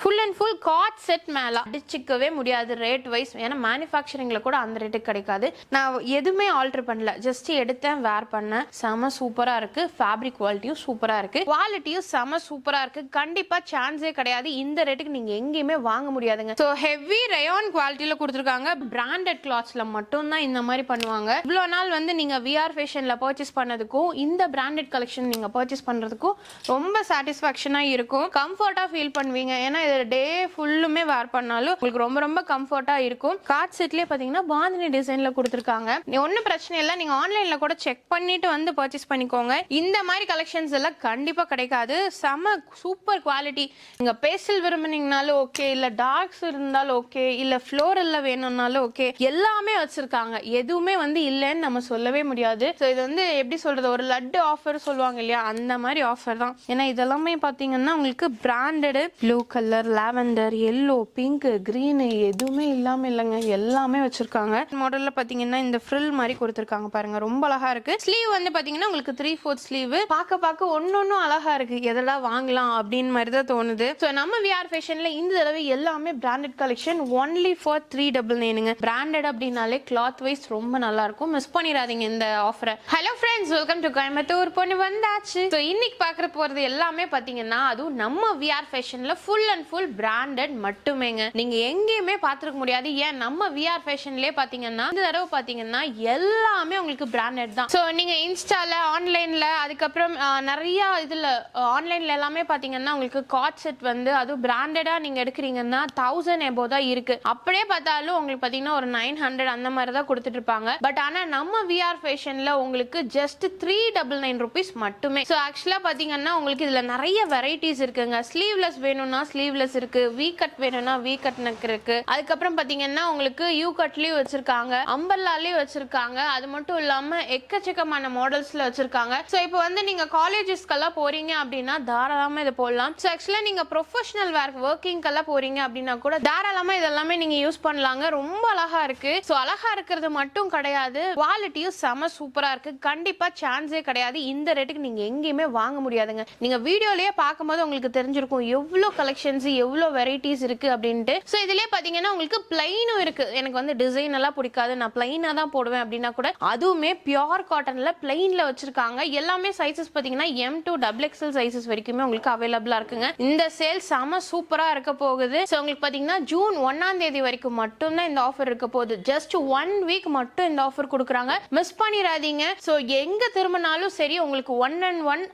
Full and full co-ord set மேலே அடிச்சிக்கவே முடியாது ரேட் வைஸ் ஏன்னா மேனுஃபேக்சரிங்கில் கூட அந்த ரேட்டுக்கு கிடைக்காது. நான் எதுவுமே ஆல்டர் பண்ணல. ஜஸ்ட் எடுத்தேன் வேர் பண்ணேன். செம சூப்பராக இருக்கு. ஃபேப்ரிக் குவாலிட்டியும் சூப்பராக இருக்கு. குவாலிட்டியும் செம சூப்பராக இருக்கு. கண்டிப்பாக சான்ஸே கிடையாது. இந்த ரேட்டுக்கு நீங்கள் எங்கேயுமே வாங்க முடியாதுங்க. ஸோ ஹெவி ரயான் குவாலிட்டியில் கொடுத்துருக்காங்க. பிராண்டட் கிளாத்ஸில் மட்டும்தான் இந்த மாதிரி பண்ணுவாங்க. இவ்வளோ நாள் வந்து நீங்கள் விஆர் ஃபேஷனில் பர்ச்சேஸ் பண்ணதுக்கும் இந்த பிராண்டட் கலெக்ஷன் நீங்கள் பர்ச்சேஸ் பண்ணுறதுக்கும் ரொம்ப சாட்டிஸ்ஃபேக்ஷனாக இருக்கும். கம்ஃபர்ட்டாக ஃபீல் பண்ணுவீங்க. ஏன்னா இது டே ஃபுல்லுமே வேர் பண்ணாலும் உங்களுக்கு ரொம்ப ரொம்ப கம்ஃபர்ட்டாக இருக்கும். கார்ட் செட்லேயே பார்த்தீங்கன்னா பாந்தினி டிசைனில் கொடுத்துருக்காங்க. ஒன்றும் பிரச்சனை இல்லை. நீங்கள் ஆன்லைனில் கூட செக் பண்ணிட்டு வந்து பர்ச்சேஸ் பண்ணிக்கோங்க. இந்த மாதிரி கலெக்ஷன்ஸ் எல்லாம் கண்டிப்பாக கிடைக்காது. செம சூப்பர் குவாலிட்டி நீங்கள் பேசல் விரும்புனீங்கனாலும் ஓகே இல்லை டார்க்ஸ் இருந்தாலும் ஓகே இல்லை ஃப்ளோரல்ல வேணும்னாலும் ஓகே எல்லாமே வச்சிருக்காங்க. எதுவுமே வந்து இல்லைன்னு நம்ம சொல்லவே முடியாது. ஸோ இது வந்து எப்படி சொல்றது? ஒரு லட்டு ஆஃபர் சொல்லுவாங்க இல்லையா? அந்த மாதிரி ஆஃபர் தான். ஏன்னா இதெல்லாமே பார்த்தீங்கன்னா உங்களுக்கு branded blue colour lavender yellow pink green எதுவுமே இல்லாமல் இல்லைங்க. எல்லாமே வச்சுருக்காங்க. மாடலில் பார்த்தீங்கன்னா இந்த ஃப்ரில் மாதிரி கொடுத்துருக்காங்க பாருங்க. ரொம்ப அழகா இருக்கு. ஸ்லீவ் வந்து பார்த்தீங்கன்னா உங்களுக்கு த்ரீ ஃபோர்த் ஸ்லீவ் பார்க்க பார்க்க ஒன்னொன்னும் அழகா இருக்கு. எதடா வாங்கலாம் அப்படின்னு மாதிரி தான் தோணுது. ஸோ நம்ம விஆர் ஃபேஷன்ல இந்த தடவை எல்லாமே branded collection only for three double நைனுங்க branded அப்படின்னாலே கிளாத் வைஸ் ரொம்ப நல்லா இருக்கும். மிஸ் பண்ணிடாதீங்க இந்த ஆஃபரை hello friends welcome to Coimbatore பொண்ணு வந்தாச்சு. ஸோ இன்னைக்கு பார்க்குற போறது எல்லாமே பார்த்தீங்கன்னா அதுவும் நம்ம விஆர் ஃபேஷன்ல ஃபுல் அண்ட் ஃபுல் பிராண்டட் மட்டுமேங்க. நீங்க எங்கேயுமே பார்த்துருக்க முடியாது. ஏன்? நம்ம விஆர் ஃபேஷன்லயே பாத்தீங்கன்னா இந்த தடவை பாத்தீங்கன்னா எல்லாமே உங்களுக்கு பிராண்டட் தான். ஸோ நீங்க இன்ஸ்டால ஆன்லைன்ல அதுக்கப்புறம் நிறைய இதுல ஆன்லைன்ல எல்லாமே பாத்தீங்கன்னா உங்களுக்கு காட் செட் வந்து அதுவும் பிராண்டடா நீங்க எடுக்கிறீங்கன்னா தௌசண்ட் எபோ தான் இருக்கு. அப்படியே பார்த்தாலும் உங்களுக்கு பாத்தீங்கன்னா ஒரு நைன் ஹண்ட்ரட் அந்த மாதிரி தான் கொடுத்துட்டு இருப்பாங்க. பட் ஆனா நம்ம விஆர் ஃபேஷன்ல உங்களுக்கு just three double nine rupees மட்டுமே. ஸோ ஆக்சுவலா பாத்தீங்கன்னா உங்களுக்கு இதுல நிறைய வெரைட்டிஸ் இருக்குங்க. ஸ்லீவ்லெஸ் வேணும்னா ஸ்லீவ்லெஸ் இருக்குது வி கட் வேணும்னா வி கட் நெக் இருக்கு. அதுக்கப்புறம் பாத்தீங்கன்னா உங்களுக்கு யூ கட்லயும் வச்சிருக்காங்க அம்பர்லாலயும் வச்சிருக்காங்க. அது மட்டும் இல்லாம எக்கச்சக்கமான மாடல்ஸ்ல வச்சிருக்காங்க. ஸோ இப்போ வந்து நீங்க காலேஜஸ்க்கெல்லாம் போறீங்க அப்படின்னா தாராளமா இதை போடலாம். ஸோ ஆக்சுவலா நீங்க ப்ரொஃபஷனல் வேர் ஒர்க்கிங்கெல்லாம் போறீங்க அப்படின்னா கூட தாராளமா இதெல்லாமே நீங்க யூஸ் பண்ணலாங்க. ரொம்ப அழகா இருக்கு. ஸோ அழகா இருக்கிறது மட்டும் கிடையாது. குவாலிட்டியும் செம சூப்பரா இருக்கு. கண்டிப்பா சான்ஸே கிடையாது. இந்த ரேட்டுக்கு நீங்க எங்கேயுமே வாங்க முடியாதுங்க. நீங்க வீடியோலயே பார்க்கும்போது உங்களுக்கு தெரிஞ்சிருக்கும் எவ்வளோ கலெக்ஷன்ஸ் எவ்வளோ எவ்வளோ வெரைட்டிஸ் இருக்குது அப்படின்ட்டு. ஸோ இதுலேயே பார்த்தீங்கன்னா உங்களுக்கு பிளைனும் இருக்குது எனக்கு வந்து டிசைன் எல்லாம் பிடிக்காது. நான் பிளைனாக தான் போடுவேன் அப்படின்னா கூட அதுவுமே பியோர் காட்டனில் பிளைனில் வச்சிருக்காங்க. எல்லாமே சைஸஸ் பார்த்தீங்கன்னா M to double XL sizes வரைக்குமே உங்களுக்கு அவைலபிளாக இருக்குங்க. இந்த சேல் செம சூப்பராக இருக்க போகுது. ஸோ உங்களுக்கு பார்த்தீங்கன்னா ஜூன் ஒன்றாம் தேதி வரைக்கும் மட்டும்தான் இந்த ஆஃபர் இருக்க போகுது. ஜஸ்ட் ஒன் வீக் மட்டும் இந்த ஆஃபர் கொடுக்குறாங்க. மிஸ் பண்ணிடாதீங்க. ஸோ எங்கே திரும்பினாலும் சரி உங்களுக்கு one and one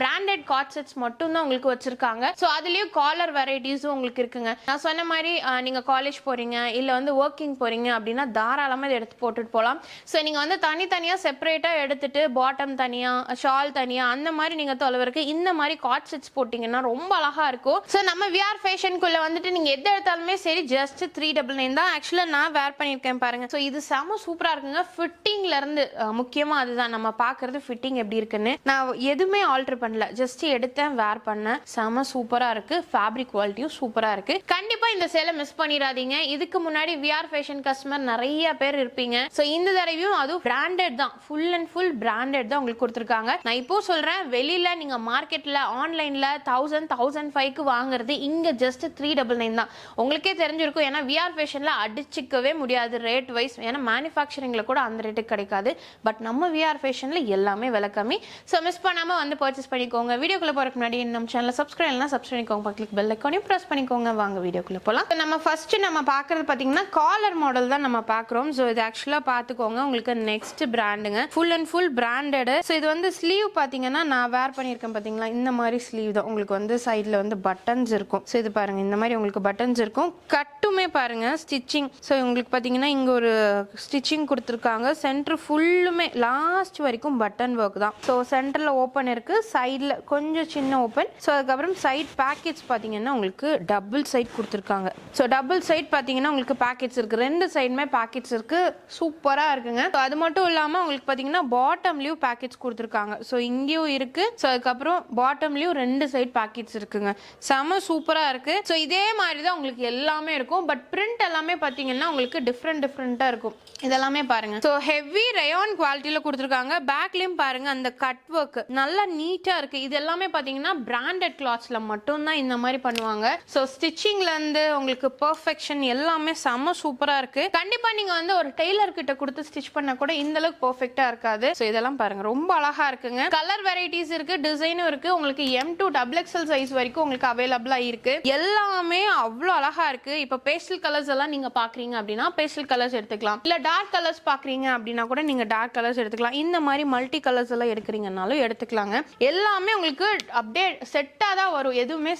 branded co-ord sets மட்டும் தான் உங்களுக்கு வச்சிருக்காங்க. ஸோ அதுலேயும் காலர் வெரைட்டிஸும் உங்களுக்கு இருக்குங்க. நான் சொன்ன மாதிரி நீங்கள் காலேஜ் போகிறீங்க இல்லை வந்து ஒர்க்கிங் போகிறீங்க அப்படின்னா தாராளமாக இதை எடுத்து போட்டுட்டு போகலாம் ஸோ நீங்கள் வந்து தனித்தனியாக செப்பரேட்டாக எடுத்துட்டு பாட்டம் தனியாக ஷால் தனியாக அந்த மாதிரி நீங்கள் தொலைவருக்கு இந்த மாதிரி காட் செட்ஸ் போட்டிங்கன்னா ரொம்ப அழகா இருக்கும். ஸோ நம்ம விஆர் ஃபேஷனுக்குள்ளே வந்துட்டு நீங்கள் எது எடுத்தாலுமே சரி ஜஸ்ட் த்ரீ டபுள் நைன் தான் ஆக்சுவலா நான் வேர் பண்ணியிருக்கேன் பாருங்க. ஸோ இது செம சூப்பராக இருக்குங்க. ஃபிட்டிங்லேருந்து முக்கியமாக அதுதான். நம்ம பார்க்குறது ஃபிட்டிங் எப்படி இருக்குன்னு. நான் எதுவுமே ஆல்ட்ரு பண்ணல. ஜஸ்ட் எடுத்தேன் வேர் பண்ணேன். செம சூப்பராக இருக்கு. ஃபேப்ரிக் குவாலிட்டியும் சூப்பரா இருக்கு. கண்டிப்பா இந்த சேலை மிஸ் பண்ணிடாதீங்க. இதுக்கு முன்னாடி விஆர் ஃபேஷன் கஸ்டமர் நிறைய பேர் இருப்பீங்க. ஸோ இந்த தடவையும் அதுவும் பிராண்டட் தான். ஃபுல் அண்ட் ஃபுல் பிராண்டட் தான் உங்களுக்கு கொடுத்துருக்காங்க. நான் இப்போ சொல்றேன் வெளியில நீங்க மார்க்கெட்ல ஆன்லைன்ல தௌசண்ட் தௌசண்ட் ஃபைவ்க்கு வாங்குறது இங்க ஜஸ்ட் த்ரீ டபுள் நைன் தான். உங்களுக்கே தெரிஞ்சிருக்கும். ஏன்னா விஆர் ஃபேஷன்ல அடிச்சிக்கவே முடியாது ரேட் வைஸ் ஏன்னா மேனுஃபேக்சரிங்ல கூட அந்த ரேட்டுக்கு கிடைக்காது. பட் நம்ம விஆர் ஃபேஷன்ல எல்லாமே விலை கம்மி. ஸோ மிஸ் பண்ணாம வந்து பர்ச்சேஸ் பண்ணிக்கோங்க. வீடியோக்குள்ள போறதுக்கு முன்னாடி நம்ம சேனலை சப்ஸ்கிரைப் சப்ஸ்கிரைப் பண்ணிக்கோங்க. பக்கத்துக்கு பெல் ஐக்கானையும் ப்ரெஸ் பண்ணிக்கோங்க. வாங்க வீடியோக்குள்ள போகலாம் நம்ம ஃபர்ஸ்ட் நம்ம பார்க்கறது பார்த்தீங்கன்னா காலர் மாடல் தான் நம்ம பார்க்குறோம். ஸோ இது ஆக்சுவலாக பார்த்துக்கோங்க. உங்களுக்கு next பிராண்டுங்க full and full branded so இது வந்து ஸ்லீவ் பார்த்தீங்கன்னா நான் வேர் பண்ணியிருக்கேன் பார்த்தீங்களா இந்த மாதிரி ஸ்லீவ் தான். உங்களுக்கு வந்து சைடில் வந்து பட்டன்ஸ் இருக்கும். ஸோ இது பாருங்க. இந்த மாதிரி உங்களுக்கு பட்டன்ஸ் இருக்கும். கட்டுமே பாருங்க. ஸ்டிச்சிங் ஸோ உங்களுக்கு பார்த்தீங்கன்னா இங்கே ஒரு ஸ்டிச்சிங் கொடுத்துருக்காங்க. சென்டர் ஃபுல்லுமே லாஸ்ட் வரைக்கும் பட்டன் ஒர்க் தான். ஸோ சென்டரில் ஓப்பன் இருக்குது சைடில் கொஞ்சம் சின்ன ஓப்பன் ஸோ அதுக்கப்புறம் சைட் பேக்கெட்ஸ் பார்த்தீங்கன்னா உங்களுக்கு டபுள் சைட் கொடுத்துருக்காங்க. ஸோ டபுள் சைட் பார்த்தீங்கன்னா உங்களுக்கு பேக்கெட்ஸ் இருக்குது ரெண்டு சைடுமே பேக்கெட்ஸ் இருக்குது சூப்பராக இருக்குங்க. ஸோ அது மட்டும் இல்லாமல் உங்களுக்கு பார்த்தீங்கன்னா பாட்டம்லேயும் பேக்கெட்ஸ் கொடுத்துருக்காங்க. ஸோ இங்கேயும் இருக்குது ஸோ அதுக்கப்புறம் பாட்டம்லேயும் ரெண்டு சைட் பேக்கெட்ஸ் இருக்குங்க. செம சூப்பராக இருக்குது ஸோ இதே மாதிரி தான் உங்களுக்கு எல்லாமே இருக்கும். பட் பிரிண்ட் எல்லாமே பார்த்தீங்கன்னா உங்களுக்கு டிஃப்ரெண்ட் டிஃப்ரெண்ட்டாக இருக்கும். இதெல்லாமே பாருங்க. ஸோ ஹெவி ரயான் குவாலிட்டியில் கொடுத்துருக்காங்க. பேக்லேயும் பாருங்க அந்த கட் ஒர்க் நல்லா நீட்டாக இருக்குது இது எல்லாமே பார்த்தீங்கன்னா பிராண்டட் கிளாத்ஸில் மட்டும்தான் இந்த மாதிரி பண்ணுவாங்க. ஸோ ஸ்டிச்சிங்ல இருந்து உங்களுக்கு பர்ஃபெக்ஷன் எல்லாமே செம்ம சூப்பரா இருக்கு. கண்டிப்பா நீங்க வந்து ஒரு டெய்லர் கிட்ட கொடுத்து ஸ்டிச் பண்ண கூட இந்த அளவுக்கு பெர்ஃபெக்ட்டா இருக்காது. ஸோ இதெல்லாம் பாருங்க. ரொம்ப அழகா இருக்குங்க. கலர் வெரைட்டிஸ் இருக்கு டிசைனும் இருக்கு. உங்களுக்கு M to double XL size வரைக்கும் உங்களுக்கு அவைலபிளா இருக்கு. எல்லாமே அவ்வளோ அழகா இருக்கு. இப்போ பேஸ்டல் கலர்ஸ் எல்லாம் நீங்க பாக்குறீங்க அப்படின்னா பேஸ்டல் கலர்ஸ் எடுத்துக்கலாம். இல்ல டார்க் கலர்ஸ் பாக்குறீங்க அப்படின்னா கூட நீங்க டார்க் கலர்ஸ் எடுத்துக்கலாம். இந்த மாதிரி மல்டி கலர்ஸ் எல்லாம் எடுக்கிறீங்கனாலும் எடுத்துக்கலாங்க. எல்லாமே உங்களுக்கு அப்படியே செட்டா தான் வரும். எதுவுமே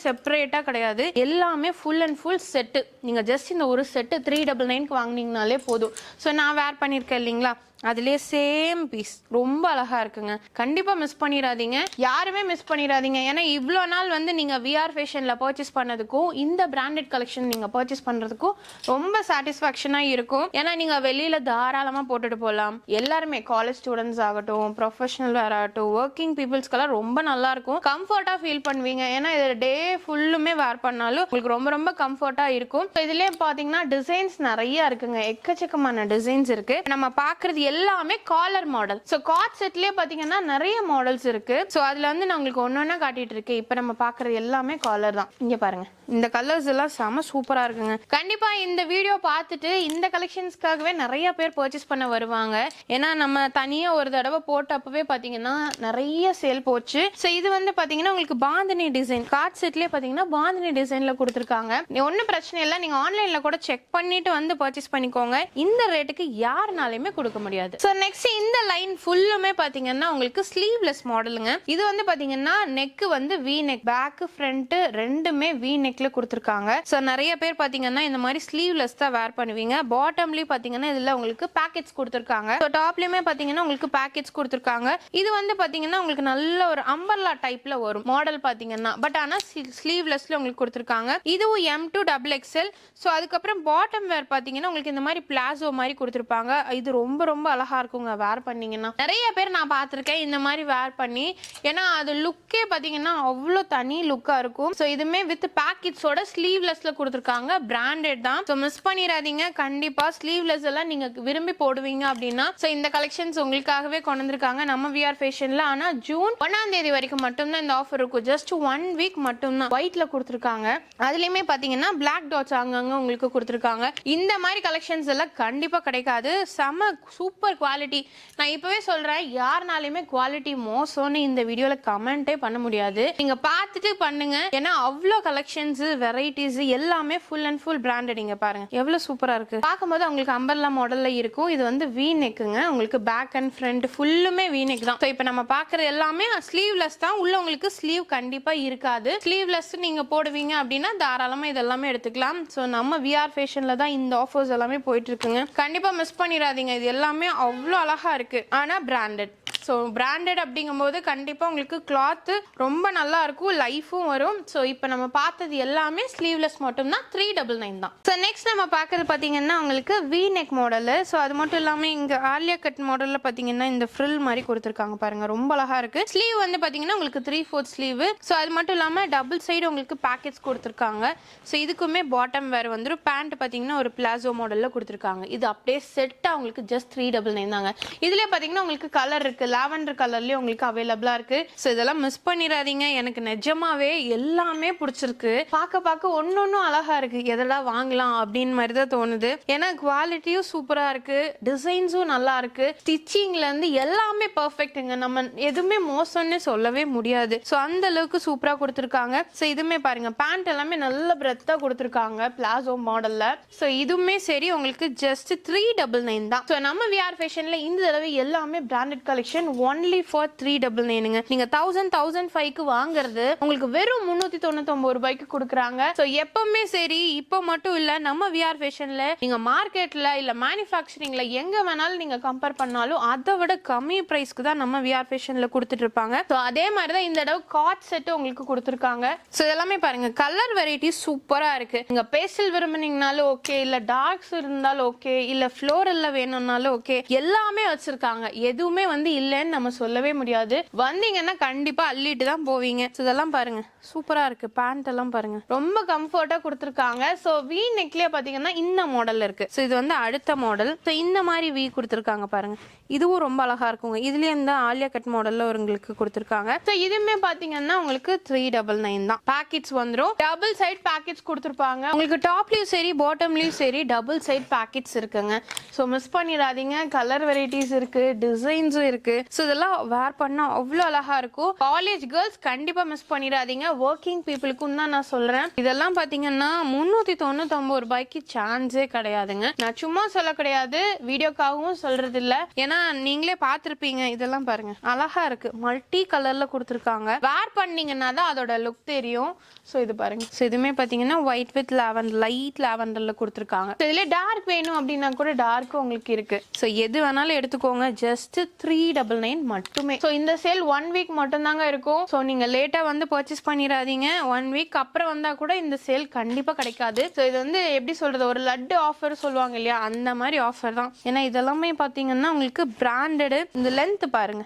ரேட்டாக கிடையாது. எல்லாமே ஃபுல் அண்ட் ஃபுல் செட்டு நீங்க ஜஸ்ட் இந்த ஒரு செட்டு த்ரீ டபுள் நைன்க்கு வாங்கினீங்கனாலே போதும். ஸோ நான் வேர் பண்ணியிருக்கேன் இல்லைங்களா? அதுலேயே சேம் பீஸ் ரொம்ப அழகா இருக்குங்க. கண்டிப்பா மிஸ் பண்ணிடாதீங்க. யாருமே மிஸ் பண்ணிடாதீங்க. ஏன்னா இவ்வளோ நாள் வந்து நீங்க விஆர் ஃபேஷன்ல பர்ச்சேஸ் பண்ணதுக்கும் இந்த பிராண்டட் கலெக்ஷன் நீங்க பர்ச்சேஸ் பண்றதுக்கும் ரொம்ப சாட்டிஸ்ஃபேக்ஷனாக இருக்கும். ஏன்னா நீங்க வெளியில தாராளமா போட்டுட்டு போகலாம் எல்லாருமே காலேஜ் ஸ்டூடெண்ட்ஸ் ஆகட்டும் ப்ரொஃபஷனல் வேர் ஆகட்டும் ஒர்க்கிங் பீப்புள்ஸ்க்கெல்லாம் ரொம்ப நல்லா இருக்கும். கம்ஃபர்ட்டா ஃபீல் பண்ணுவீங்க. ஏன்னா இது டே ஃபுல்லுமே வேர் பண்ணாலும் உங்களுக்கு ரொம்ப ரொம்ப கம்ஃபர்ட்டா இருக்கும். So இதுலயே பாத்தீங்கன்னா டிசைன்ஸ் நிறைய இருக்குங்க. எக்கச்சக்கமான டிசைன்ஸ் இருக்கு. நம்ம பாக்குறது எல்லாமே காலர் மாடல் ஸோ காட் செட்லேயே பார்த்தீங்கன்னா நிறைய மாடல்ஸ் இருக்கு. ஸோ அதில் வந்து நான் உங்களுக்கு ஒன்னொன்னா காட்டிட்டு இருக்கேன். இப்போ நம்ம பார்க்குறது எல்லாமே காலர் தான். இங்கே பாருங்க. இந்த கலர்ஸ் எல்லாம் செம சூப்பராக இருக்குங்க. கண்டிப்பாக இந்த வீடியோ பார்த்துட்டு இந்த கலெக்ஷன்ஸ்க்காகவே நிறைய பேர் பர்ச்சேஸ் பண்ண வருவாங்க. ஏன்னா நம்ம தனியாக ஒரு தடவை போட்டப்பவே பார்த்தீங்கன்னா நிறைய சேல் போச்சு. ஸோ இது வந்து பார்த்தீங்கன்னா உங்களுக்கு பாந்தினி டிசைன் கார்ட் செட்லேயே பார்த்தீங்கன்னா பாந்தினி டிசைனில் கொடுத்துருக்காங்க. ஒன்றும் பிரச்சனை இல்லை. நீங்கள் ஆன்லைனில் கூட செக் பண்ணிட்டு வந்து பர்ச்சேஸ் பண்ணிக்கோங்க. இந்த ரேட்டுக்கு யாருனாலையுமே கொடுக்க முடியாது. ஸோ நெக்ஸ்ட் இந்த லைன் ஃபுல்லுமே பார்த்தீங்கன்னா உங்களுக்கு ஸ்லீவ்லெஸ் மாடலுங்க இது வந்து பாத்தீங்கன்னா நெக் வந்து வி நெக் பேக் ஃப்ரண்ட் ரெண்டுமே வி நெக்ல கொடுத்துருக்காங்க. ஸோ நிறைய பேர் பார்த்தீங்கன்னா இந்த மாதிரி ஸ்லீவ்லெஸ் தான் வேர் பண்ணுவீங்க. பாட்டம்லேயும் பார்த்தீங்கன்னா இதில் உங்களுக்கு பேக்கெட்ஸ் கொடுத்துருக்காங்க. ஸோ டாப்லயுமே பார்த்தீங்கன்னா உங்களுக்கு பேக்கெட்ஸ் கொடுத்துருக்காங்க. இது வந்து பார்த்தீங்கன்னா உங்களுக்கு நல்ல ஒரு அம்பர்லா டைப்ல வரும் மாடல் பார்த்தீங்கன்னா பட் ஆனால் ஸ்லீவ்லெஸ்ல உங்களுக்கு கொடுத்துருக்காங்க. இதுவும் M to double XL so அதுக்கப்புறம் பாட்டம் வேர் பாத்தீங்கன்னா உங்களுக்கு இந்த மாதிரி பிளாசோ மாதிரி கொடுத்துருப்பாங்க. இது ரொம்ப ரொம்ப அழகா இருக்குங்க வேர் பண்ணீங்கன்னா. நிறைய பேர் நான் பார்த்துருக்கேன் இந்த மாதிரி வேர் பண்ணி. ஏன்னா அது லுக்கே பாத்தீங்கன்னா அவ்வளோ தனி லுக்கா இருக்கும். ஸோ இதுமே வித் பேக்கெட்ஸோட ஸ்லீவ்லெஸ்ல கொடுத்துருக்காங்க. பிராண்டட் தான். ஸோ மிஸ் பண்ணிடாதீங்க. கண்டிப்பா ஸ்லீவ்லெஸ் எல்லாம் நீங்க விரும்பி போடுவீங்க அப்படின்னா ஸோ இந்த கலெக்ஷன்ஸ் உங்களுக்காகவே கொண்டு வந்திருக்காங்க. நம்ம விஆர் ஃபேஷன்ல ஆனால் ஜூன் ஒன்னாம் தேதி வரைக்கும் மட்டும்தான் இந்த ஆஃபர் இருக்கும். ஜஸ்ட் ஒன் வீக் மட்டும்தான். ஒயிட்ல கொடுத்துருக்காங்க. அதுலயுமே பார்த்தீங்கன்னா பிளாக் டாட்ஸ் அங்கங்க உங்களுக்கு கொடுத்துருக்காங்க. இந்த மாதிரி கலெக்ஷன்ஸ் எல்லாம் கண்டிப்பா கிடைக்காது. செம சூப்பர் சூப்பர் குவாலிட்டி. நான் இப்போவே சொல்கிறேன் யாருனாலையுமே குவாலிட்டி மோசம்னு இந்த வீடியோவில் கமெண்ட்டே பண்ண முடியாது. நீங்கள் பார்த்துட்டு பண்ணுங்க. ஏன்னா அவ்வளோ கலெக்ஷன்ஸு வெரைட்டிஸ் எல்லாமே ஃபுல் அண்ட் ஃபுல் பிராண்டட் இங்கே பாருங்க. எவ்வளோ சூப்பராக இருக்கு. பார்க்கும்போது உங்களுக்கு அம்பர்லா மாடல்ல இருக்கும். இது வந்து வி நெக்குங்க உங்களுக்கு பேக் அண்ட் ஃப்ரண்ட் ஃபுல்லுமே வி நெக் தான். ஸோ இப்போ நம்ம பார்க்குற எல்லாமே ஸ்லீவ்லெஸ் தான். உள்ள உங்களுக்கு ஸ்லீவ் கண்டிப்பாக இருக்காது. ஸ்லீவ்லெஸ் நீங்கள் போடுவீங்க அப்படின்னா தாராளமாக இதெல்லாமே எடுத்துக்கலாம். ஸோ நம்ம விஆர் ஃபேஷனில் தான் இந்த ஆஃபர்ஸ் எல்லாமே போயிட்டு இருக்குங்க. கண்டிப்பாக மிஸ் பண்ணிடாதீங்க. இது எல்லாமே அவ்வளோ அழகா இருக்குது ஆனால் பிராண்டட் ஸோ பிராண்டட் அப்படிங்கும்போது கண்டிப்பாக உங்களுக்கு கிளாத்து ரொம்ப நல்லா இருக்கும் லைஃபும் வரும். ஸோ இப்போ நம்ம பார்த்தது எல்லாமே ஸ்லீவ்லெஸ் மட்டும்தான் த்ரீ டபுள் நைன் தான். ஸோ நெக்ஸ்ட் நம்ம பார்க்கறது பார்த்தீங்கன்னா உங்களுக்கு வி நெக் மாடலு ஸோ அது மட்டும் இல்லாமல் இங்கே ஆலியா கட் மாடலில் பார்த்தீங்கன்னா இந்த ஃப்ரில் மாதிரி கொடுத்துருக்காங்க பாருங்க ரொம்ப அழகா இருக்கு. ஸ்லீவ் வந்து பார்த்தீங்கன்னா உங்களுக்கு த்ரீ ஃபோர்த் ஸ்லீவ் ஸோ அது மட்டும் இல்லாமல் டபுள் சைடு உங்களுக்கு பேக்கெட்ஸ் கொடுத்துருக்காங்க. ஸோ இதுக்குமே பாட்டம் வேறு வந்துடும் பேண்ட் பார்த்தீங்கன்னா ஒரு பிளாசோ மாடலில் கொடுத்துருக்காங்க. இது அப்படியே செட்டாக உங்களுக்கு ஜஸ்ட் த்ரீ டபுள் நைன் தாங்க. இதுலேயே பார்த்தீங்கன்னா உங்களுக்கு கலர் இருக்குது லாவெண்டர் கலர்லயும் உங்களுக்கு அவைலபிளா இருக்கு. ஸோ இதெல்லாம் மிஸ் பண்ணிடாதீங்க எனக்கு நிஜமாவே எல்லாமே பிடிச்சிருக்கு. பார்க்க பார்க்க ஒன்னொன்னும் அழகா இருக்கு. எதெல்லாம் வாங்கலாம் அப்படின்னு மாதிரி தான் தோணுது. ஏன்னா குவாலிட்டியும் சூப்பரா இருக்கு. டிசைன்ஸும் நல்லா இருக்கு. ஸ்டிச்சிங்ல இருந்து எல்லாமே பர்ஃபெக்ட்டுங்க நம்ம எதுவுமே மோசம்னு சொல்லவே முடியாது. ஸோ அந்த அளவுக்கு சூப்பரா கொடுத்துருக்காங்க. ஸோ இதுவுமே பாருங்க. பேண்ட் எல்லாமே நல்ல பிரெத்தா கொடுத்துருக்காங்க பிளாசோ மாடல்ல ஸோ இதுவுமே சரி. உங்களுக்கு ஜஸ்ட் த்ரீ டபுள் நைன் தான். ஸோ நம்ம விஆர் ஃபேஷன்ல இந்த தடவை எல்லாமே branded collection only for three double நைனுங்க நீங்க தௌசண்ட் தௌசண்ட் ஃபைவ்க்கு வாங்குறது உங்களுக்கு வெறும் முன்னூத்தி தொண்ணூத்தொன்பது ரூபாய்க்கு கொடுக்குறாங்க. ஸோ எப்பவுமே சரி இப்போ மட்டும் இல்ல நம்ம விஆர் ஃபேஷன்ல நீங்க மார்க்கெட்ல இல்ல மேனுஃபேக்சரிங்ல எங்க வேணாலும் நீங்க கம்பேர் பண்ணாலும் அதை விட கம்மி பிரைஸ்க்கு தான் நம்ம விஆர் ஃபேஷன்ல கொடுத்துட்டு இருப்பாங்க. ஸோ அதே மாதிரி தான் இந்த தடவை காட் செட்டு உங்களுக்கு கொடுத்துருக்காங்க. ஸோ எல்லாமே பாருங்க கலர் வெரைட்டி சூப்பரா இருக்கு. நீங்க பேஸ்டல் விரும்புனீங்கனாலும் ஓகே இல்ல டார்க்ஸ் இருந்தாலும் ஓகே இல்ல ஃப்ளோரல்ல வேணும்னாலும் ஓகே எல்லாமே வச்சிருக்காங்க. எதுவுமே வந்து இல்ல. இல்லைன்னு நம்ம சொல்லவே முடியாது. வந்தீங்கன்னா கண்டிப்பா அள்ளிட்டு தான் போவீங்க. இதெல்லாம் பாருங்க. சூப்பரா இருக்கு. பேண்ட் எல்லாம் பாருங்க. ரொம்ப கம்ஃபர்ட்டா கொடுத்துருக்காங்க. ஸோ வி நெக்லயே பாத்தீங்கன்னா இந்த மாடல் இருக்கு. ஸோ இது வந்து அடுத்த மாடல் ஸோ இந்த மாதிரி வி கொடுத்துருக்காங்க பாருங்க. இதுவும் ரொம்ப அழகா இருக்குங்க. இதுலயே இந்த ஆலியா கட் மாடல்ல உங்களுக்கு கொடுத்துருக்காங்க. ஸோ இதுவுமே பாத்தீங்கன்னா உங்களுக்கு த்ரீ டபுள் நைன் தான். பேக்கெட்ஸ் வந்துடும் டபுள் சைட் பேக்கெட்ஸ் கொடுத்துருப்பாங்க. உங்களுக்கு டாப்லயும் சரி பாட்டம்லயும் சரி டபுள் சைட் பேக்கெட்ஸ் இருக்குங்க. ஸோ மிஸ் பண்ணிடாதீங்க. கலர் வெரைட்டிஸ் இருக்கு. டிசைன்ஸும் இருக்கு. ஸோ இதெல்லாம் வேர் பண்ணா அவ்வளோ அழகா இருக்கும். காலேஜ் கேர்ள்ஸ் கண்டிப்பா மிஸ் பண்ணிடாதீங்க. ஒர்க்கிங் பீப்புளுக்கும் தான் நான் சொல்றேன். இதெல்லாம் பாத்தீங்கன்னா முன்னூத்தி தொண்ணூத்தொன்பது ரூபாய்க்கு சான்ஸே கிடையாதுங்க. நான் சும்மா சொல்ல கிடையாது. வீடியோக்காகவும் சொல்றது இல்ல ஏன்னா நீங்களே பார்த்திருப்பீங்க. இதெல்லாம் பாருங்க. அழகா இருக்கு. மல்டி கலர்ல கொடுத்துருக்காங்க. வேர் பண்ணீங்கன்னா தான் அதோட லுக் தெரியும். ஸோ இது பாருங்க. ஸோ இதுவுமே பார்த்தீங்கன்னா ஒயிட் வித் லாவெண்டர் லைட் லாவெண்டரில் கொடுத்துருக்காங்க. ஸோ இதில் டார்க் வேணும் அப்படின்னா கூட டார்க் உங்களுக்கு இருக்கு. ஸோ எது வேணாலும் எடுத்துக்கோங்க. ஜஸ்ட் த்ரீ டபுள் நைன் மட்டுமே. ஸோ இந்த சேல் ஒன் வீக் மட்டும்தாங்க இருக்கும். ஸோ நீங்கள் லேட்டாக வந்து பர்ச்சேஸ் பண்ணிடாதீங்க ஒன் வீக் அப்புறம் வந்தால் கூட இந்த சேல் கண்டிப்பாக கிடைக்காது. ஸோ இது வந்து எப்படி சொல்கிறது ஒரு லட்டு ஆஃபர் சொல்லுவாங்க இல்லையா? அந்த மாதிரி ஆஃபர் தான். ஏன்னா இதெல்லாமே பார்த்தீங்கன்னா உங்களுக்கு பிராண்டடு இந்த லென்த் பாருங்க.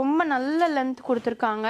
ரொம்ப நல்ல லென்த் கொடுத்துருக்காங்க.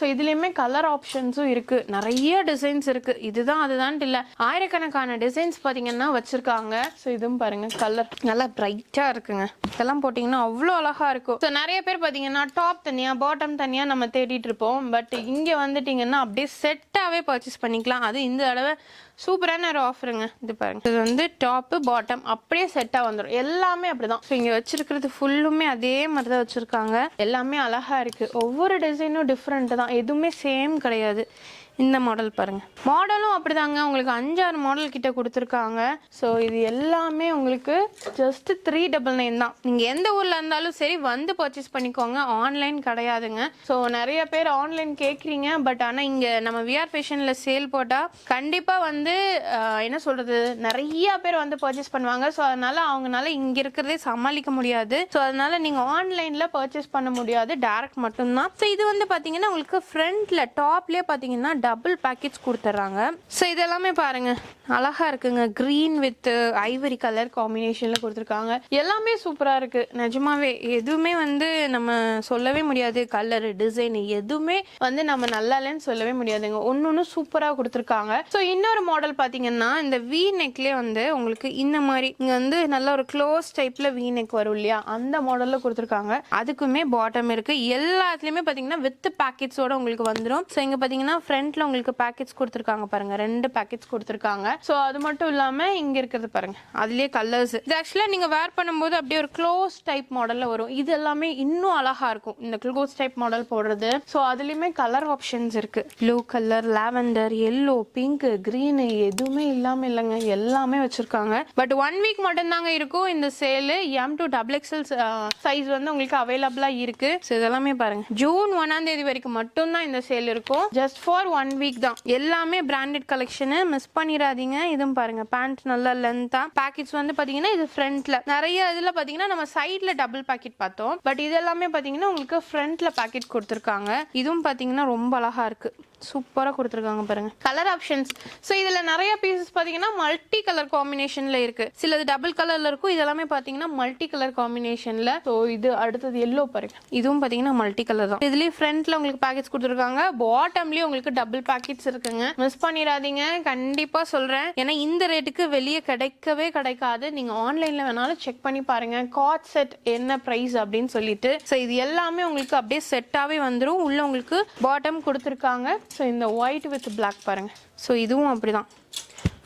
ஸோ இதுலேயுமே கலர் ஆப்ஷன்ஸும் இருக்குது நிறைய டிசைன்ஸ் இருக்குது இதுதான் அதுதான் இல்லை. ஆயிரக்கணக்கான டிசைன்ஸ் பார்த்தீங்கன்னா வச்சுருக்காங்க. ஸோ இதுவும் பாருங்கள் கலர் நல்லா பிரைட்டாக இருக்குங்க. இதெல்லாம் போட்டிங்கன்னா அவ்வளோ அழகாக இருக்கும். ஸோ நிறைய பேர் பார்த்தீங்கன்னா டாப் தனியாக பாட்டம் தனியாக நம்ம தேடிட்டு இருப்போம். பட் இங்கே வந்துட்டிங்கன்னா அப்படியே செட்டாகவே பர்ச்சேஸ் பண்ணிக்கலாம். அது இந்த தடவை சூப்பரான ஒரு ஆஃபருங்க இது பாருங்க. இது வந்து டாப்பு பாட்டம் அப்படியே செட்டாக வந்துடும் எல்லாமே அப்படிதான். ஸோ இங்கே வச்சிருக்கிறது ஃபுல்லுமே அதே மாதிரி தான் வச்சுருக்காங்க. எல்லாமே அழகா இருக்குது ஒவ்வொரு டிசைனும் டிஃப்ரெண்ட்டு தான். எதுவுமே சேம் கிடையாது. இந்த மாடல் பாருங்க. மாடலும் அப்படிதாங்க. உங்களுக்கு அஞ்சாறு மாடல் கிட்ட கொடுத்துருக்காங்க. ஸோ இது எல்லாமே உங்களுக்கு ஜஸ்ட் த்ரீ டபுள் நைன் தான். நீங்கள் எந்த ஊரில் இருந்தாலும் சரி வந்து பர்ச்சேஸ் பண்ணிக்கோங்க. ஆன்லைன் கிடையாதுங்க. ஸோ நிறைய பேர் ஆன்லைன் கேட்குறீங்க பட் ஆனால் இங்கே நம்ம விஆர் ஃபேஷனில் சேல் போட்டால் கண்டிப்பாக வந்து என்ன சொல்கிறது நிறைய பேர் வந்து பர்ச்சேஸ் பண்ணுவாங்க. ஸோ அதனால அவங்கனால இங்கே இருக்கிறதே சமாளிக்க முடியாது. ஸோ அதனால நீங்கள் ஆன்லைனில் பர்ச்சேஸ் பண்ண முடியாது. டேரக்ட் மட்டும்தான். ஸோ இது வந்து பார்த்தீங்கன்னா உங்களுக்கு ஃப்ரண்ட்டில் டாப்லேயே பார்த்தீங்கன்னா டபுள் பேக்கெட்ஸ் கொடுத்துட்றாங்க ஸோ இதெல்லாமே பாருங்க. அழகா இருக்குங்க. க்ரீன் வித் ஐவரி கலர் காம்பினேஷனில் கொடுத்துருக்காங்க. எல்லாமே சூப்பராக இருக்கு. நிஜமாவே எதுவுமே வந்து நம்ம சொல்லவே முடியாது. கலர் டிசைன் எதுவுமே வந்து நம்ம நல்லா இல்லைன்னு சொல்லவே முடியாதுங்க. ஒன்று ஒன்று சூப்பராக கொடுத்துருக்காங்க. ஸோ இன்னொரு மாடல் பார்த்தீங்கன்னா இந்த வி நெக்லேயே வந்து உங்களுக்கு இந்த மாதிரி இங்கே வந்து நல்ல ஒரு க்ளோஸ் டைப்பில் வி நெக் வரும் இல்லையா? அந்த மாடலில் கொடுத்துருக்காங்க. அதுக்குமே பாட்டம் இருக்கு. எல்லாத்துலேயுமே பார்த்தீங்கன்னா வித் பேக்கெட்ஸோட உங்களுக்கு வந்துடும் ஸோ இங்கே பார்த்தீங்கன்னா ஃப்ரண்ட்ல உங்களுக்கு பேக்கெட்ஸ் கொடுத்துருக்காங்க பாருங்க. ரெண்டு பேக்கெட்ஸ் கொடுத்துருக்காங்க. ஸோ அது மட்டும் இல்லாமல் இங்கே இருக்கிறது பாருங்க. அதுலேயே கலர்ஸ் இது ஆக்சுவலாக நீங்கள் வேர் பண்ணும்போது அப்படியே ஒரு க்ளோஸ் டைப் மாடலில் வரும். இது எல்லாமே இன்னும் அழகா இருக்கும். இந்த க்ளோஸ் டைப் மாடல் போடுறது. ஸோ அதுலேயுமே கலர் ஆப்ஷன்ஸ் இருக்கு. Blue colour lavender yellow pink green எதுவுமே இல்லாமல் இல்லைங்க. எல்லாமே வச்சிருக்காங்க. பட் ஒன் வீக் மட்டும்தாங்க இருக்கும். இந்த sale M to double XL size வந்து உங்களுக்கு அவைலபிளாக இருக்கு. ஸோ இதெல்லாமே பாருங்க. ஜூன் ஒன்னாம் தேதி வரைக்கும் மட்டும்தான் இந்த சேல் இருக்கும். Just for one one week தான். எல்லாமே பிராண்டட் கலெக்ஷனு மிஸ் பண்ணிடாதீங்க. இதுவும் பாருங்க பேண்ட் நல்லா லென்த்தா பேக்கெட்ஸ் வந்து பாத்தீங்கன்னா இது ஃப்ரண்ட்ல நிறைய இதுல பாத்தீங்கன்னா நம்ம சைட்ல டபுள் பாக்கெட் பார்த்தோம். பட் இது எல்லாமே பாத்தீங்கன்னா உங்களுக்கு ஃப்ரண்ட்ல பாக்கெட் கொடுத்துருக்காங்க. இதுவும் பாத்தீங்கன்னா ரொம்ப அழகா இருக்கு. சூப்பராக கொடுத்துருக்காங்க பாருங்க. கலர் ஆப்ஷன்ஸ் ஸோ இதில் நிறைய பீசஸ் பார்த்தீங்கன்னா மல்டி கலர் காம்பினேஷனில் இருக்கு. சிலது டபுள் கலரில் இருக்கும். இதெல்லாமே பார்த்தீங்கன்னா மல்டி கலர் காம்பினேஷனில் ஸோ இது அடுத்தது எல்லோ பாருங்க. இதுவும் பார்த்தீங்கன்னா மல்டி கலர் தான். இதுலேயே ஃப்ரண்ட்ல உங்களுக்கு பேக்கெட்ஸ் கொடுத்துருக்காங்க. பாட்டம்லேயும் உங்களுக்கு டபுள் பேக்கெட்ஸ் இருக்குங்க. மிஸ் பண்ணிடாதீங்க. கண்டிப்பாக சொல்கிறேன் ஏன்னா இந்த ரேட்டுக்கு வெளியே கிடைக்கவே கிடைக்காது. நீங்கள் ஆன்லைனில் வேணாலும் செக் பண்ணி பாருங்க. காட் செட் என்ன ப்ரைஸ் அப்படின்னு சொல்லிட்டு. ஸோ இது எல்லாமே உங்களுக்கு அப்படியே செட்டாகவே வந்துடும் உள்ள உங்களுக்கு பாட்டம் கொடுத்துருக்காங்க. ஸோ இந்த ஒயிட் வித் பிளாக் பாருங்கள் ஸோ இதுவும் அப்படிதான்.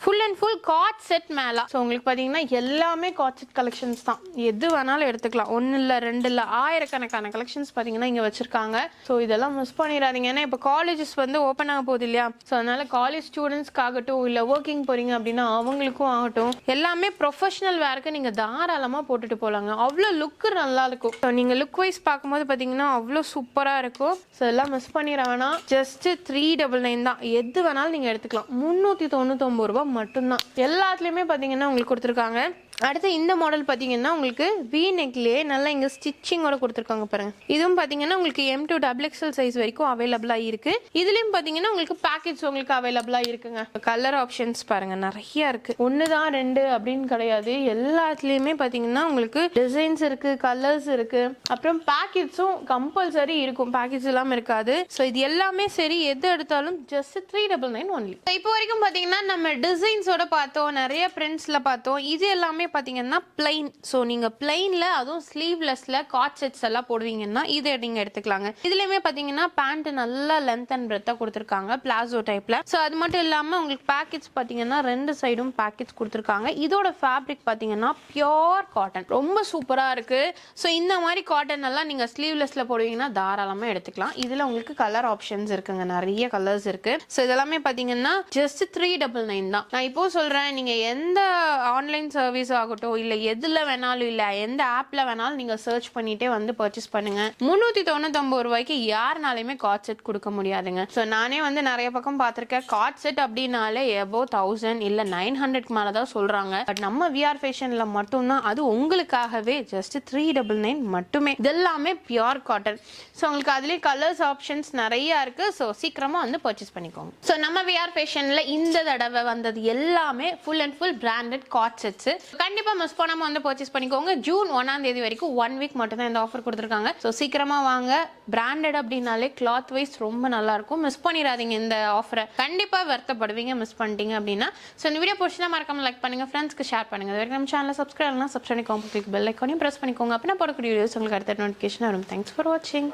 Full and full co-ord set மேலே. ஸோ உங்களுக்கு பார்த்தீங்கன்னா எல்லாமே காட் செட் கலெக்ஷன்ஸ் தான். எது வேணாலும் எடுத்துக்கலாம். ஒன்று இல்லை ரெண்டு இல்லை ஆயிரக்கணக்கான கலெக்ஷன்ஸ் பார்த்தீங்கன்னா இங்கே வச்சுருக்காங்க. ஸோ இதெல்லாம் மிஸ் பண்ணிடாதீங்க. ஏன்னா இப்போ காலேஜஸ் வந்து ஓப்பன் ஆக போகுது இல்லையா? ஸோ அதனால காலேஜ் ஸ்டூடெண்ட்ஸ்க்காகட்டும் இல்லை ஒர்க்கிங் போகிறீங்க அப்படின்னா அவங்களுக்கும் ஆகட்டும் எல்லாமே ப்ரொஃபஷனல் வேர்க்கு நீங்கள் தாராளமாக போட்டுட்டு போகலாங்க அவ்வளோ லுக்கு நல்லா இருக்கும். ஸோ நீங்கள் லுக் வைஸ் பார்க்கும்போது பார்த்தீங்கன்னா அவ்வளோ சூப்பராக இருக்கும். ஸோ எல்லாம் மிஸ் பண்ணிட வேணாம். ஜஸ்ட் த்ரீ டபுள் நைன் தான். எது வேணாலும் நீங்கள் எடுத்துக்கலாம். முந்நூற்றி தொண்ணூத்தொம்பது ரூபா மட்டும்தான். எல்லாத்துலேயுமே பார்த்தீங்கன்னா உங்களுக்கு கொடுத்துருக்காங்க. அடுத்து இந்த மாடல் பார்த்தீங்கன்னா உங்களுக்கு வி நெக்லேயே நல்லா இங்கே ஸ்டிச்சிங்கோட கொடுத்துருக்காங்க பாருங்க. இதுவும் பார்த்தீங்கன்னா உங்களுக்கு M to double XL size வரைக்கும் அவைலபிளாக இருக்கு. இதுலேயும் பார்த்தீங்கன்னா உங்களுக்கு பேக்கெட்ஸ் உங்களுக்கு அவைலபிளாக இருக்குங்க. கலர் ஆப்ஷன்ஸ் பாருங்க நிறைய இருக்கு. ஒன்று தான் ரெண்டு அப்படின்னு கிடையாது. எல்லாத்துலேயுமே பார்த்தீங்கன்னா உங்களுக்கு டிசைன்ஸ் இருக்கு கலர்ஸ் இருக்கு. அப்புறம் பேக்கெட்ஸும் கம்பல்சரி இருக்கும். பேக்கெட்ஸ் இல்லாமல் இருக்காது. ஸோ இது எல்லாமே சரி. எது எடுத்தாலும் just three double nine only இப்போ வரைக்கும் பார்த்தீங்கன்னா நம்ம டிசைன்ஸோட பார்த்தோம். நிறைய பிரிண்ட்ஸில் பார்த்தோம். இது எல்லாமே பார்த்தீங்கன்னா பிளைன் ஸோ நீங்கள் பிளைனில் அதுவும் ஸ்லீவ்லெஸ்ல காட் செட்ஸ் எல்லாம் போடுவீங்கன்னா இதை நீங்கள் எடுத்துக்கலாங்க. இதுலேயுமே பார்த்தீங்கன்னா பேண்ட் நல்லா லென்த் அண்ட் பிரெத்தாக கொடுத்துருக்காங்க பிளாசோ டைப்பில் ஸோ அது மட்டும் இல்லாமல் உங்களுக்கு பேக்கெட்ஸ் பார்த்தீங்கன்னா ரெண்டு சைடும் பேக்கெட்ஸ் கொடுத்துருக்காங்க. இதோட ஃபேப்ரிக் பார்த்தீங்கன்னா பியோர் காட்டன் ரொம்ப சூப்பராக இருக்குது ஸோ இந்த மாதிரி காட்டன் எல்லாம் நீங்கள் ஸ்லீவ்லெஸ்ல போடுவீங்கன்னா தாராளமாக எடுத்துக்கலாம். இதில் உங்களுக்கு கலர் ஆப்ஷன்ஸ் இருக்குங்க. நிறைய கலர்ஸ் இருக்கு. ஸோ இதெல்லாமே பார்த்தீங்கன்னா ஜஸ்ட் த்ரீ டபுள் நைன் தான். நான் இப்போ சொல்கிறேன் நீங்கள் எந்த ஆன்லைன் சர்வீஸ் ஆகட்டும் இல்லை எதில் வேணாலும் இல்லை எந்த ஆப்பில் வேணாலும் நீங்கள் சர்ச் பண்ணிட்டே வந்து பர்ச்சேஸ் பண்ணுங்க. முந்நூற்றி தொண்ணூத்தொம்பது ரூபாய்க்கு யாருனாலையுமே காட் செட் கொடுக்க முடியாதுங்க. ஸோ நானே வந்து நிறைய பக்கம் பார்த்துருக்கேன். காட் செட் அப்படின்னாலே எபோ தௌசண்ட் இல்லை நைன் ஹண்ட்ரட்க்கு மேலே தான் சொல்கிறாங்க பட் நம்ம விஆர் ஃபேஷனில் மட்டும்தான் அது உங்களுக்காகவே ஜஸ்ட் த்ரீ டபுள் நைன் மட்டுமே. இதெல்லாமே பியோர் காட்டன் ஸோ உங்களுக்கு அதுலேயே கலர்ஸ் ஆப்ஷன்ஸ் நிறைய இருக்கு. ஸோ சீக்கிரமா வந்து பர்ச்சேஸ் பண்ணிக்கோங்க. ஸோ நம்ம விஆர் ஃபேஷன்ல இந்த தடவை வந்தது எல்லாமே full and full branded co-ord sets கண்டிப்பாக மிஸ் பண்ணாமல் வந்து பர்ச்சேஸ் பண்ணிக்கோங்க. ஜூன் ஒன்றாம் தேதி வரைக்கும் ஒன் வீக் மட்டும் தான் இந்த ஆஃபர் கொடுத்துருக்காங்க. ஸோ சீக்கிரமாக வாங்க. பிராண்டட் அப்படின்னாலே கிளாத் வைஸ் ரொம்ப நல்லாயிருக்கும் மிஸ் பண்ணிடாதீங்க இந்த ஆஃபரை கண்டிப்பாக வருத்தப்படுவீங்க மிஸ் பண்ணிட்டீங்க அப்படின்னா. ஸோ இந்த வீடியோ பிடிச்சா மறக்காம லைக் பண்ணுங்க. ஃப்ரெண்ட்ஸ்க்கு ஷேர் பண்ணுங்க. இது வரைக்கும் நம்ம சேனலில் சப்ஸ்கிரைப் பண்ணலாம் சப்ஸ்கிரைப் பண்ணிக்கோங்க. கிளிக் பெல் ஐக்கானையும் ப்ரெஸ் பண்ணிக்கோங்க. அப்படின்னா போடக்கூடிய வீடியோஸ் உங்களுக்கு அடுத்த நோட்டிஃபிகேஷன் வரும். தேங்க்ஸ் ஃபார் வாட்சிங்